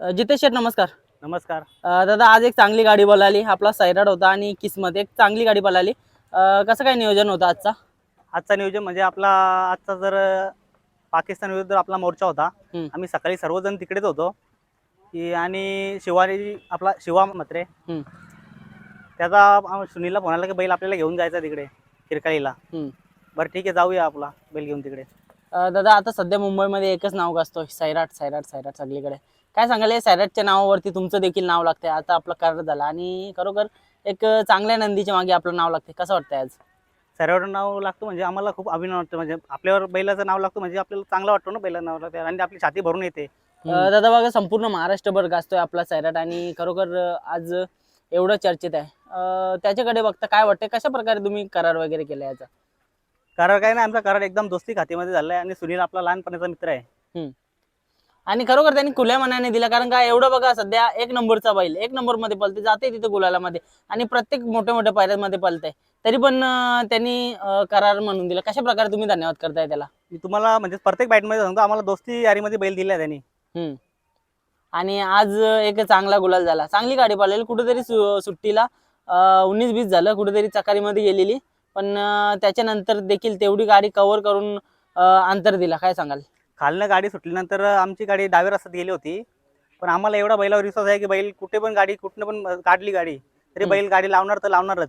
जितेश शेठ नमस्कार. नमस्कार. अ, दादा आज एक चांगली गाडी बोलाली. आपला सैराट होता आणि किस्मत एक चांगली गाडी बोलाली. कसं काय नियोजन होतं आजचा? आजचा नियोजन म्हणजे आपला आजचा जर पाकिस्तान विरुद्ध आपला मोर्चा होता हम्म. आम्ही सकाळी सर्वजण तिकडेच होतो. की आणि शिवानी आपला शिवा हम्म. त्याचा आम- सुनीलला फोन आला की बैल आपल्याला घेऊन जायचा तिकडे किरकाळीला. हम्म. बरं ठीक आहे जाऊया आपला बैल घेऊन तिकडे. अ, दादा आता सध्या मुंबईमध्ये एकच नाव गाजतोय सैराट सैराट सैराट सगळीकडे. काय सांगाल या सैराटच्या नावावरती तुमचं देखील नाव लागतंय. आता आपलं करार झाला आणि खरोखर एक चांगल्या नंदीच्या मागे आपलं नाव लागते कसं वाटतंय आज? सर्वावर नाव लागतो म्हणजे आम्हाला खूप अभिमान वाटतो. म्हणजे आपल्यावर बैलाचं नाव लागतो म्हणजे आपल्याला चांगलं वाटतं ना बैला नाव लागतं. आणि आपली छाती भरून येते. दादा बघा संपूर्ण महाराष्ट्रभर गाजतोय आपला सैराट आणि खरोखर आज एवढं चर्चेत आहे. त्याच्याकडे बघता काय वाटतंय? कशा प्रकारे तुम्ही करार वगैरे केला याचा? करार काय नाही. आमचा करार एकदम दोस्ती खात्यामध्ये झालाय आणि सुनील आपला लहानपणाचा मित्र आहे. आणि खरोखर त्यांनी खुल्या मनाने दिला कारण का एवढं बघा सध्या एक नंबरचा बैल एक नंबरमध्ये पलते जाते तिथे गुलालामध्ये आणि प्रत्येक मोठ्या मोठ्या पायऱ्यांमध्ये पलतंय. तरी पण त्यांनी करार म्हणून दिला. कशा प्रकारे तुम्ही धन्यवाद करताय त्याला? मी तुम्हाला म्हणजे प्रत्येक बाईटमध्ये सांगतो आम्हाला दोस्ती यारीमध्ये बैल दिला त्यांनी. हम्म. आणि आज एक चांगला गुलाल झाला. चांगली गाडी पाळलेली कुठेतरी सुट्टीला उन्नीस बीस झालं कुठेतरी चकारीमध्ये गेलेली. पण त्याच्यानंतर देखील तेवढी गाडी कव्हर करून अंतर दिला. काय सांगाल? खालनं गाडी सुटल्यानंतर आमची गाडी डाव्या रस्त्यात गेली होती. पण आम्हाला एवढा बैलावर विश्वास आहे की बैल कुठे पण गाडी कुठनं पण काढली गाडी तरी. बैल गाडी लावणार तर लावणारच.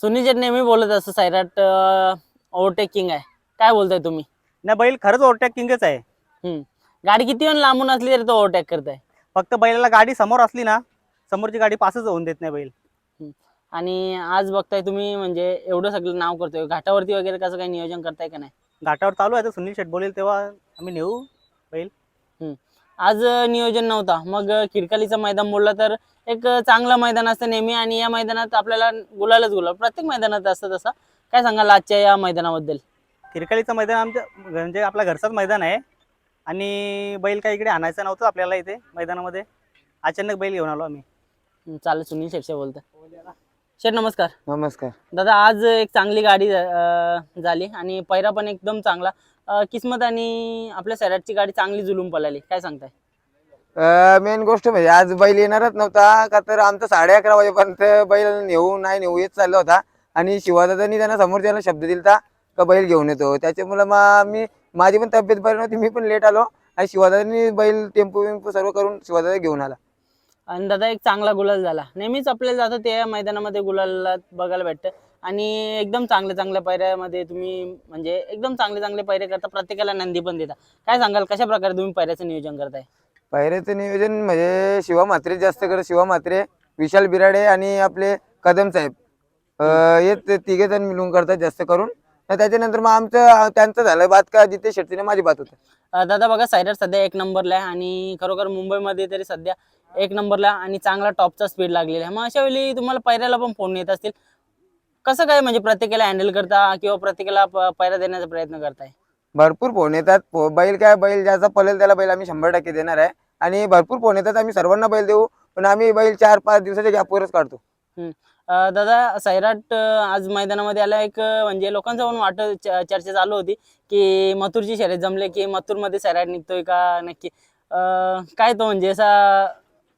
सुनील नेहमी बोलत असं सैराट ओव्हरटेकिंग आहे. काय बोलताय तुम्ही? नाही बैल खरंच ओव्हरटॅक किंगच आहे. गाडी किती पण लांबून असली तरी तो ओव्हरटेक करताय? फक्त बैलाला गाडी समोर असली ना समोरची गाडी पासच होऊन देत नाही बैल. आणि आज बघताय तुम्ही म्हणजे एवढं सगळं नाव करतोय. घाटावरती वगैरे कसं काही नियोजन करताय का नाही? घाटावर चालू आहे. तर सुनील शेट बोलेल तेव्हा आम्ही नेऊ. आज अं, नियोजन नव्हता. मग किरकालीचं मैदान बोललं तर एक चांगलं मैदान असतं नेहमी आणि या मैदानात आपल्याला गुलालच गुलाल. प्रत्येक मैदानात असतं तसं. काय सांगाल आजच्या या मैदानाबद्दल? किरकालीचं मैदान आमच्या म्हणजे आपल्या घरचाच मैदान आहे. आणि बैल काही इकडे आणायचं नव्हतं आपल्याला इथे मैदानामध्ये. अचानक बैल घेऊन आलो आम्ही. चालेल. सुनील शेटशे बोलतोय. शेठ नमस्कार. नमस्कार. दादा आज एक चांगली गाडी अं, झाली आणि पैरा पण एकदम चांगला. अं, किस्मत आणि आपल्या सैराटची गाडी चांगली जुलूम पळाली. काय सांगताय? मेन गोष्ट म्हणजे आज बैल येणारच नव्हता का तर आमचं साडे अकरा वाजेपर्यंत बैल नेऊ नाही नेऊ येत चालला होता. आणि शिवादादांनी त्यांना समोरच्याला शब्द दिलता का बैल घेऊन येतो. त्याच्यामुळे मग मी माझी पण तब्येत बरी नव्हती मी पण लेट आलो. आणि शिवादादांनी बैल टेम्पो वेम्पो सर्व करून शिवादादा घेऊन आला. आणि दादा एक चांगला गुलाल झाला. नेहमीच आपल्याला जातं त्या मैदानामध्ये गुलाल बघायला भेटतं. आणि एकदम चांगल्या चांगल्या पैऱ्यामध्ये तुम्ही म्हणजे एकदम चांगले चांगले पैरे करता प्रत्येकाला नंदी पण देता. काय सांगाल कशा प्रकारे तुम्ही पैऱ्याचं नियोजन करताय? पहिल्याचं नियोजन म्हणजे शिवा म्हात्रे जास्त करत शिवा म्हात्रे विशाल बिराडे आणि आपले कदम साहेब. हे ते तिघे जण मिळून करतात जास्त करून. त्याच्यानंतर मग आमचं त्यांचं झालं बात का जिथे शेट्टीने माझी बात होतं. दादा बघा सायडर सध्या एक नंबरला आहे आणि खरोखर मुंबईमध्ये तरी सध्या एक नंबरला आणि चांगला टॉपचा स्पीड लागलेला आहे. मग अशा वेळी तुम्हाला पैऱ्याला पण फोन येत असतील. कसं काय म्हणजे प्रत्येकाला हँडल करता किंवा प्रत्येकाला पैरा देण्याचा प्रयत्न करताय? भरपूर फोन येतात. बैल काय बैल ज्याचा पळेल त्याला बैल आम्ही शंभर टक्के देणार आहे. आणि भरपूर फोन येतात. आम्ही सर्वांना बैल देऊ. पण आम्ही बैल चार पाच दिवसाच्या गॅपवरच काढतो. दादा सैराट आज मैदानामध्ये आला एक म्हणजे लोकांचं पण वाट चर्चा चालू होती की मथुरची शर्यत जमले की मथुरमध्ये सैराट निघतोय का नक्की? अं, काय तो म्हणजे असा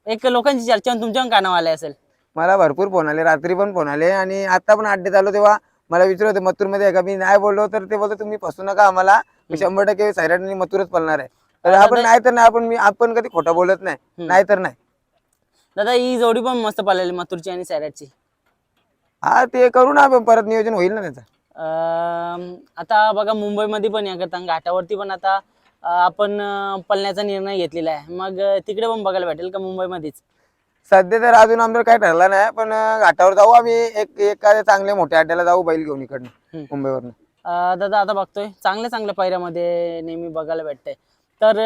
एक लोकांची चर्चा तुमच्या कानावर आली असेल. मला भरपूर फोन आले रात्री पण फोन आले आणि आता पण अड्डेत आलो तेव्हा मला विचारत होते मथुरमध्ये आहे का? मी नाही बोललो तर ते बोलतो तुम्ही फसू नका आम्हाला. मी शंभर टक्के सैराट आणि मथुरच पळणार आहे. तर आपण नाही तर नाही आपण मी आपण कधी खोटं बोलत नाही. नाही तर नाही. दादा ही जोडी पण मस्त पळाली मथुरची आणि सैराटची हा ते करू ना आपण परत नियोजन होईल ना त्याचं. आता बघा मुंबईमध्ये पण या करता घाटावरती पण आता आपण पळण्याचा निर्णय घेतलेला आहे. मग तिकडे पण बघायला भेटेल का मुंबईमध्येच? सध्या तर अजून आमचं काय ठरलं नाही पण घाटावर जाऊ आम्ही. एक एखाद्या चांगल्या मोठ्या अड्ड्याला जाऊ बैल घेऊन इकडनं. मुंबईवरनं. दादा आता बघतोय. चांगल्या चांगल्या पायऱ्यामध्ये नेहमी बघायला भेटतंय. तर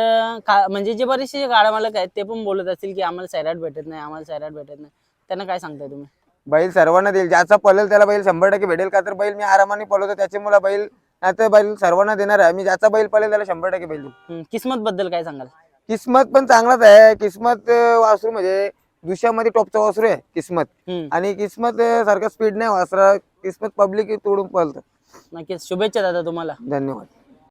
का म्हणजे जे बरेचसे गाड्या मालक आहेत ते पण बोलत असतील की आम्हाला सैराट भेटत नाही आम्हाला सैराट भेटत नाही. त्यांना काय सांगताय तुम्ही? बैल सर्वांना देईल. ज्याचा पळेल त्याला बैल शंभर टक्के भेटेल. का तर बैल मी आरामाने पळवतो. त्याच्यामुळे बैल नाही तर बैल सर्वांना देणार आहे. मी ज्याचा बैल पळेल त्याला शंभर टक्के बैल हम्म, किस्मत बद्दल काय सांगाल? किस्मत पण चांगलाच आहे. किस्मत अं, वासरू म्हणजे दुसऱ्यामध्ये टॉपचा वासरू आहे किस्मत. हम्म, आणि किस्मत अं, सारखा स्पीड नाही वासरा. किस्मत पब्लिक तोडून पळतं. नक्कीच. शुभेच्छा दादा तुम्हाला. धन्यवाद.